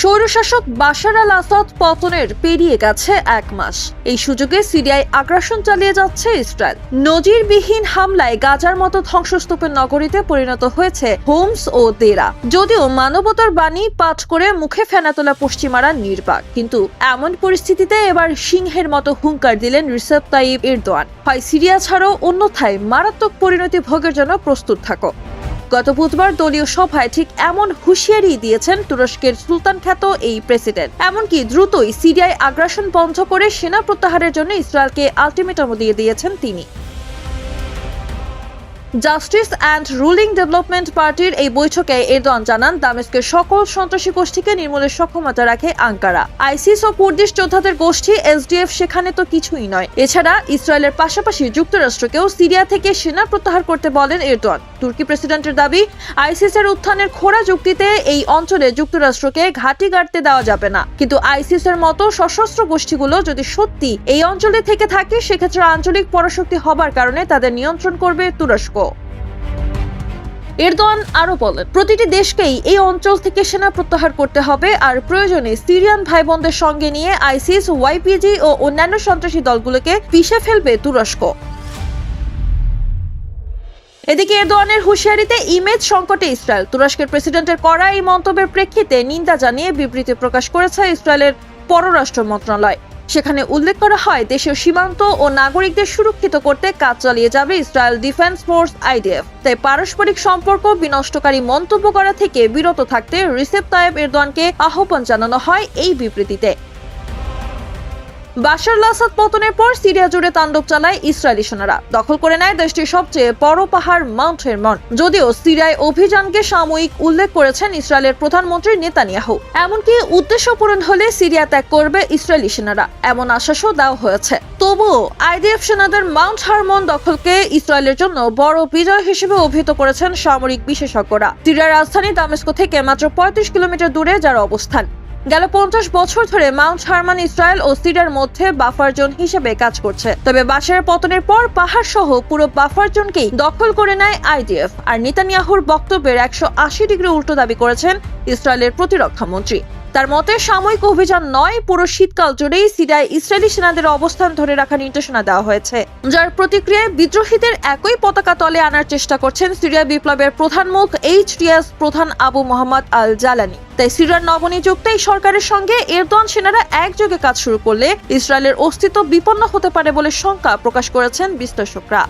স্বৈরশাসক বাশার আল আসাদ পতনের পেরিয়ে গেছে এক মাস। এই সুযোগে সিরিয়ায় আগ্রাসন চালিয়ে যাচ্ছে ইসরায়েল। নজিরবিহীন হামলায় গাজার মতো ধ্বংসস্তূপের নগরীতে পরিণত হয়েছে হোমস ও দেরা। যদিও মানবতার বাণী পাঠ করে মুখে ফেনা তোলা পশ্চিমারা নির্বাক। কিন্তু এমন পরিস্থিতিতে এবার সিংহের মতো হুঙ্কার দিলেন রিসেপ তাইব এরদোয়ান। হয় সিরিয়া ছাড়াও অন্যথায় মারাত্মক পরিণতি ভোগের জন্য প্রস্তুত থাকো। গত বুধবার দলীয় সভায় ঠিক এমন হুঁশিয়ারি দিয়েছেন তুরস্কের সুলতান খ্যাত এই প্রেসিডেন্ট। এমনকি দ্রুতই সিরিয়ায় আগ্রাসন বন্ধ করে সেনা প্রত্যাহারের জন্য ইসরায়েলকে আলটিমেটাম দিয়ে দিয়েছেন তিনি। জাস্টিস অ্যান্ড রুলিং ডেভেলপমেন্ট পার্টির এই বৈঠকে এরদোয়ান জানান, দামেস্কের সকল সন্ত্রাসী গোষ্ঠীকে নির্মূলের সক্ষমতা রাখে আঙ্কারা। আইসিস ও কুর্দিশ যোদ্ধাদের গোষ্ঠী, এসডিএফ, সেখানে তো কিছুই নয়। এছাড়া ইসরায়েলের পাশাপাশি যুক্তরাষ্ট্রকেও সিরিয়া থেকে সেনা প্রত্যাহার করতে বলেন এরদোয়ান। তুর্কি প্রেসিডেন্টের দাবি, আইসিসের উত্থানের খোড়া যুক্তিতে এই অঞ্চলে যুক্তরাষ্ট্রকে ঘাঁটি গাড়তে দেওয়া যাবে না। কিন্তু আইসিসের মতো সশস্ত্র গোষ্ঠীগুলো যদি সত্যি এই অঞ্চলে থেকে থাকে, সেক্ষেত্রে আঞ্চলিক পরাশক্তি হবার কারণে তাদের নিয়ন্ত্রণ করবে তুরস্ক। এরদোয়ান আরও বলেন, প্রতিটি দেশকেই এই অঞ্চল থেকে সেনা প্রত্যাহার করতে হবে, আর প্রয়োজনে সিরিয়ান ভাই সঙ্গে নিয়ে আইসিস, ওয়াইপিজি ও অন্যান্য সন্ত্রাসী দলগুলোকে পিষে ফেলবে তুরস্ক। এদিকে এরদোয়ানের হুঁশিয়ারিতে ইমেজ সংকটে ইসরায়েল। তুরস্কের প্রেসিডেন্টের করা এই মন্তব্যের প্রেক্ষিতে নিন্দা জানিয়ে বিবৃতি প্রকাশ করেছে ইসরায়েলের পররাষ্ট্র মন্ত্রণালয়। সেখানে উল্লেখ করা হয়, দেশের সীমান্ত ও নাগরিকদের সুরক্ষিত করতে কাজ চালিয়ে যাবে ইসরায়েল ডিফেন্স ফোর্স আইডিএফ। তাই পারস্পরিক সম্পর্ক বিনষ্টকারী মন্তব্য করা থেকে বিরত থাকতে রিসেপ তায়েব এরদোয়ানকে আহ্বান জানানো হয় এই বিবৃতিতে। বাশার আসাদ পতনের পর সিরিয়া জুড়ে তাণ্ডব চালায় ইসরায়েলি সেনারা। দখল করে নেয় দেশটির সবচেয়ে বড় পাহাড় মাউন্ট হেরমন যদিও সিরিয়ায় অভিযানকে সাময়িক উল্লেখ করেছেন ইসরায়েলের প্রধানমন্ত্রী নেতানিয়াহু। এমনকি উদ্দেশ্য পূরণ হলে সিরিয়া ত্যাগ করবে ইসরায়েলি সেনারা। এমন আশ্বাসও দেওয়া হয়েছে। তবুও আইডিএফ সেনাদের মাউন্ট হারমন দখলকে ইসরায়েলের জন্য বড় বিজয় হিসেবে অভিহিত করেছেন সামরিক বিশেষজ্ঞরা। সিরিয়ার রাজধানী দামেস্কো থেকে মাত্র পঁয়ত্রিশ কিলোমিটার দূরে যার অবস্থান। গেল পঞ্চাশ বছর ধরে মাউন্ট হারমান ইসরায়েল ও সিরিয়ার মধ্যে বাফার জোন হিসেবে কাজ করছে। তবে বাসের পতনের পর পাহাড় সহ পুরো বাফার জোনকেই দখল করে নেয় আইডিএফ। আর নেতানিয়াহুর বক্তব্যের একশো আশি ডিগ্রি উল্টো দাবি করেছেন ইসরায়েলের প্রতিরক্ষা মন্ত্রী তার মতে, সাময়িক অভিযান নয়, পুরো শীতকাল জুড়েই সিরিয়ায় ইসরায়েলি সেনাদের অবস্থান ধরে রাখার নির্দেশনা দেওয়া হয়েছে। যার প্রতিক্রিয়ায় বিদ্রোহীদের একই পতাকা তলে আনার চেষ্টা করছেন সিরিয়া বিপ্লবের প্রধান মুখ এইচটিএস প্রধান আবু মোহাম্মদ আল জালানি তাই সিরিয়ার নবনিযুক্ত এই সরকারের সঙ্গে এরদোয়ান সেনারা একযোগে কাজ শুরু করলে ইসরায়েলের অস্তিত্ব বিপন্ন হতে পারে বলে শঙ্কা প্রকাশ করেছেন বিশ্লেষকরা।